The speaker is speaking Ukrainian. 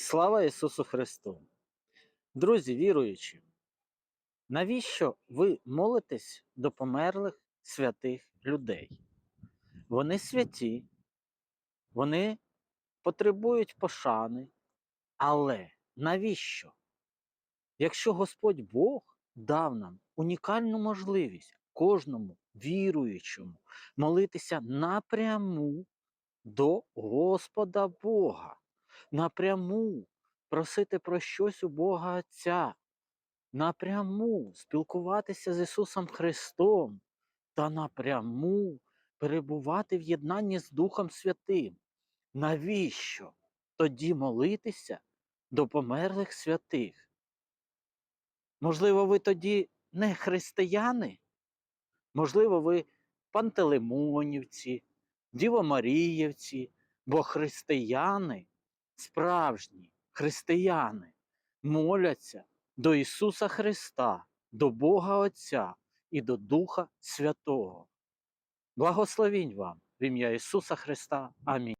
Слава Ісусу Христу! Друзі, віруючі, навіщо ви молитесь до померлих святих людей? Вони святі, вони потребують пошани, але навіщо? Якщо Господь Бог дав нам унікальну можливість кожному віруючому молитися напряму до Господа Бога, напряму просити про щось у Бога Отця, напряму спілкуватися з Ісусом Христом та напряму перебувати в єднанні з Духом Святим. Навіщо тоді молитися до померлих святих? Можливо, ви тоді не християни? Можливо, ви пантелеймонівці, дівомаріївці, бо християни, справжні християни, моляться до Ісуса Христа, до Бога Отця і до Духа Святого. Благословінь вам в ім'я Ісуса Христа. Амінь.